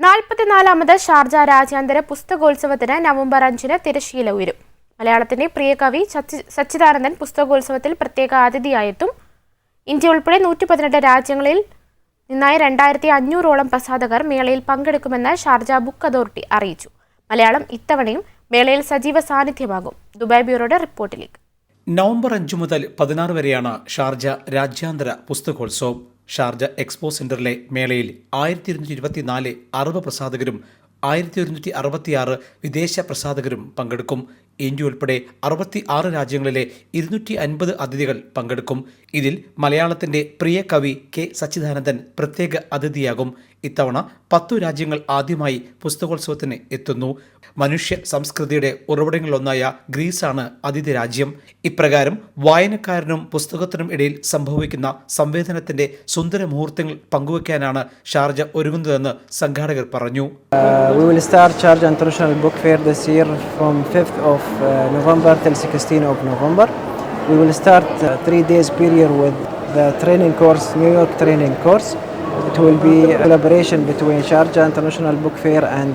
നാൽപ്പത്തിനാലാമത് Sharjah രാജ്യാന്തര പുസ്തകോത്സവത്തിന് November അഞ്ചിന് തിരശ്ശീല ഉയരും. മലയാളത്തിന്റെ പ്രിയ കവി സച്ചി- സച്ചിദാനന്ദൻ പുസ്തകോത്സവത്തിൽ പ്രത്യേക അതിഥിയായെത്തും. ഇന്ത്യ ഉൾപ്പെടെ നൂറ്റി പതിനെട്ട് രാജ്യങ്ങളിൽ നിന്നായി രണ്ടായിരത്തി അഞ്ഞൂറോളം പ്രസാധകർ മേളയിൽ പങ്കെടുക്കുമെന്ന് ഷാർജ ബുക്ക് അതോറിറ്റി അറിയിച്ചു. മലയാളം ഇത്തവണയും മേളയിൽ സജീവ സാന്നിധ്യമാകും. ദുബായ് ബ്യൂറോയുടെ റിപ്പോർട്ടിലേക്ക്. നവംബർ അഞ്ച് മുതൽ പതിനാറ് വരെയാണ് ഷാർജ രാജ്യാന്തര പുസ്തകോത്സവം. ഷാർജ എക്സ്പോ സെന്ററിലെ മേളയിൽ ആയിരത്തി ഇരുന്നൂറ്റി ഇരുപത്തിനാല് അറബ് പ്രസാധകരും ആയിരത്തി ഒരുന്നൂറ്റി അറുപത്തിയാറ് വിദേശ പ്രസാധകരും പങ്കെടുക്കും. ഇന്ത്യ ഉൾപ്പെടെ അറുപത്തി ആറ് രാജ്യങ്ങളിലെ ഇരുന്നൂറ്റി അൻപത് അതിഥികൾ പങ്കെടുക്കും. ഇതിൽ മലയാളത്തിന്റെ പ്രിയ കവി കെ സച്ചിദാനന്ദൻ പ്രത്യേക അതിഥിയാകും. ഇത്തവണ പത്തു രാജ്യങ്ങൾ ആദ്യമായി പുസ്തകോത്സവത്തിന് എത്തുന്നു. മനുഷ്യ സംസ്കൃതിയുടെ ഉറവിടങ്ങളിലൊന്നായ ഗ്രീസാണ് അതിഥി രാജ്യം ഇപ്രകാരം വായനക്കാരനും പുസ്തകത്തിനും ഇടയിൽ സംഭവിക്കുന്ന സംവേദനത്തിന്റെ സുന്ദര മുഹൂർത്തങ്ങൾ പങ്കുവയ്ക്കാനാണ് ഷാർജ ഒരുങ്ങുന്നതെന്ന് സംഘാടകർ പറഞ്ഞു. Uh, we will start Sharjah International Book Fair this year from 5th of uh, November till 16 of November. We will start a three days period with the training course, New York training course. It will be a collaboration between Sharjah International Book Fair and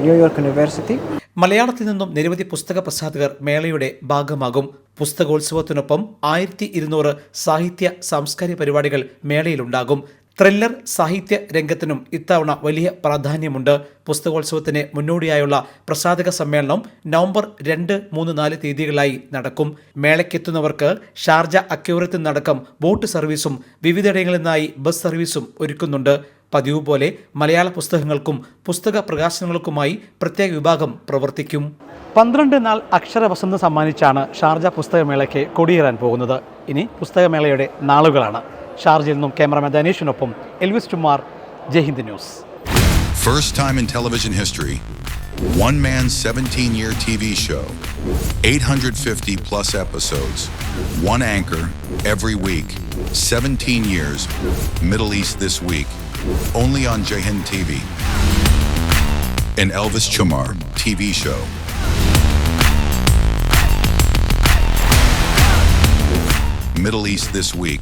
New York University. മലയാളത്തിൽ നിന്നും നിരവധി പുസ്തക പ്രസാധകർ മേളയുടെ ഭാഗമാകും പുസ്തകോത്സവത്തിനൊപ്പം ആയിരത്തി ഇരുന്നൂറ് സാഹിത്യ സാംസ്കാരിക പരിപാടികൾ മേളയിലുണ്ടാകും ത്രില്ലർ സാഹിത്യ രംഗത്തിനും ഇത്തവണ വലിയ പ്രാധാന്യമുണ്ട്. പുസ്തകോത്സവത്തിന് മുന്നോടിയായുള്ള പ്രസാധക സമ്മേളനം നവംബർ രണ്ട് മൂന്ന് നാല് തീയതികളായി നടക്കും. മേളയ്ക്കെത്തുന്നവർക്ക് ഷാർജ അക്യൂറത്തിൽ നടക്കം ബോട്ട് സർവീസും വിവിധയിടങ്ങളിൽ നിന്നായി ബസ് സർവീസും ഒരുക്കുന്നുണ്ട്. പതിവ് പോലെ മലയാള പുസ്തകങ്ങൾക്കും പുസ്തക പ്രകാശനങ്ങൾക്കുമായി പ്രത്യേക വിഭാഗം പ്രവർത്തിക്കും. പന്ത്രണ്ട് നാൾ അക്ഷരവസന്ത് സമ്മാനിച്ചാണ് ഷാർജ പുസ്തകമേളയ്ക്ക് കൊടിയേറാൻ പോകുന്നത്. ഇനി പുസ്തകമേളയുടെ നാളുകളാണ്. ഷാർജയിൽ നിന്നും cameraman ധനേഷിനൊപ്പം Elvis ടുമാർ Jaihind news First time in television history, one man 17 year TV show, 850 plus episodes, one anchor every week, 17 years, Middle East this week, only on Jahin TV. An Elvis Chumar TV show. Middle East this week.